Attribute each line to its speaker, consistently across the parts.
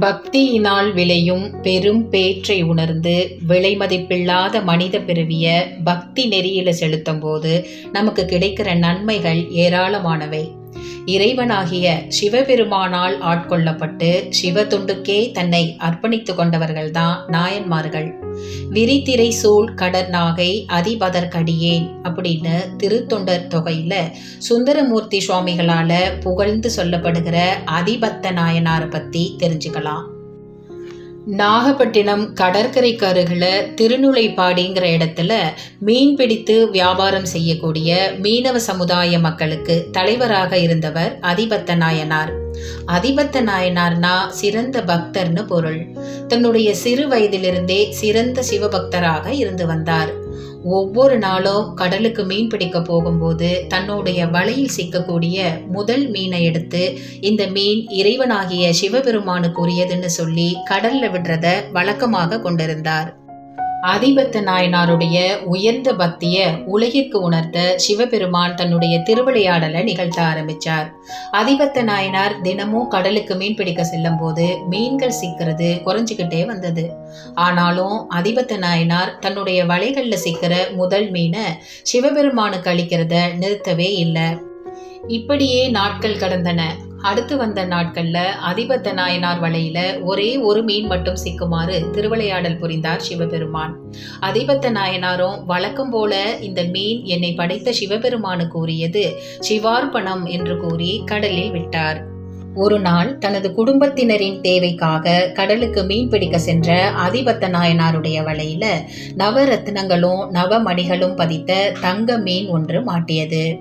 Speaker 1: பக்தியினால் விளையும் பெரும் பேற்றை உணர்ந்து விலைமதிப்பில்லாத மனித பிறவிய பக்தி நெறியில செலுத்தும் போது நமக்கு கிடைக்கிற நன்மைகள் ஏராளமானவை. இறைவனாகிய சிவபெருமானால் ஆட்கொள்ளப்பட்டு சிவதுண்டுக்கே தன்னை அர்ப்பணித்து கொண்டவர்கள்தான் நாயன்மார்கள். விரித்திரை சூழ் கடற் நாகை அதிபதற்கடியேன் அப்படின்னு திருத்தொண்டர் தொகையில சுந்தரமூர்த்தி சுவாமிகளால புகழ்ந்து சொல்லப்படுகிற அதிபத்த நாயனாரை பத்தி தெரிஞ்சுக்கலாம். நாகப்பட்டினம் கடற்கரைக்கு அருகில் திருநுழைப்பாடிங்கிற இடத்துல மீன் பிடித்து வியாபாரம் செய்யக்கூடிய மீனவ சமுதாய மக்களுக்கு தலைவராக இருந்தவர் அதிபத்த நாயனார். அதிபத்த நாயனார்னா சிறந்த பக்தர்னு பொருள். தன்னுடைய சிறு வயதிலிருந்தே சிறந்த சிவபக்தராக இருந்து வந்தார். ஒவ்வொரு நாளும் கடலுக்கு மீன் பிடிக்க போகும்போது தன்னுடைய வலையில் சிக்கக்கூடிய முதல் மீனை எடுத்து இந்த மீன் இறைவனாகிய சிவபெருமானுக்குரியதுன்னு சொல்லி கடல்ல விடுறத வழக்கமாக கொண்டிருந்தார். அதிபத்த நாயனாருடைய உயர்ந்த பக்திய உலகிற்கு உணர்த்த சிவபெருமான் தன்னுடைய திருவிளையாடலை நிகழ்த்த ஆரம்பிச்சார். அதிபத்த நாயனார் தினமும் கடலுக்கு மீன் பிடிக்க செல்லும் போது மீன்கள் சிக்கிறது குறைஞ்சுக்கிட்டே வந்தது. ஆனாலும் அதிபத்த நாயனார் தன்னுடைய வலைகள்ல சிக்கிற முதல் மீனை சிவபெருமானுக்கு அளிக்கிறத நிறுத்தவே இல்லை. இப்படியே நாட்கள் கடந்தன. அடுத்து வந்த நாட்கள்ல அதிபத்த நாயனார் வலையில ஒரே ஒரு மீன் மட்டும் சிக்குமாறு திருவிளையாடல் புரிந்தார் சிவபெருமான். அதிபத்த நாயனாரும் வழக்கம் போல இந்த மீன் என்னை படைத்த சிவபெருமானுக்கு கூறியது சிவார்ப்பணம் என்று கூறி கடலில் விட்டார். ஒரு நாள் தனது குடும்பத்தினரின் தேவைக்காக கடலுக்கு மீன் பிடிக்க சென்ற அதிபத்த நாயனாருடைய வலையில நவரத்னங்களும் நவமணிகளும் பதித்த தங்க மீன் ஒன்று மாட்டியது.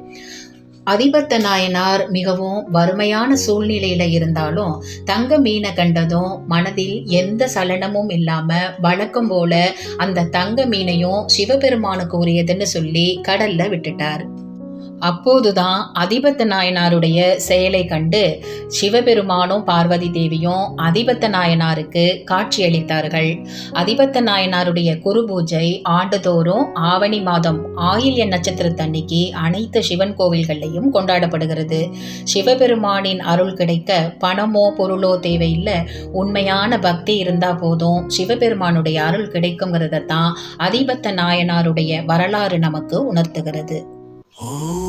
Speaker 1: அதிபத்த நாயனார் மிகவும் வறுமையான சூழ்நிலையில இருந்தாலும் தங்க மீனை கண்டதும் மனதில் எந்த சலனமும் இல்லாம வழக்கம் போல அந்த தங்க மீனையும் சிவபெருமானுக்கு உரியதுன்னு சொல்லி கடல்ல விட்டுட்டார். அப்போதுதான் அதிபத்த நாயனாருடைய செயலை கண்டு சிவபெருமானும் பார்வதி தேவியும் அதிபத்த நாயனாருக்கு காட்சியளித்தார்கள். அதிபத்த நாயனாருடைய குரு பூஜை ஆண்டுதோறும் ஆவணி மாதம் ஆயில்ய நட்சத்திரத்தன்னைக்கு அனைத்து சிவன் கோவில்கள்லையும் கொண்டாடப்படுகிறது. சிவபெருமானின் அருள் கிடைக்க பணமோ பொருளோ தேவையில்லை உண்மையான பக்தி இருந்தா போதும் சிவபெருமானுடைய அருள் கிடைக்குங்கிறத தான் அதிபத்த நாயனாருடைய வரலாறு நமக்கு உணர்த்துகிறது.
Speaker 2: Oh.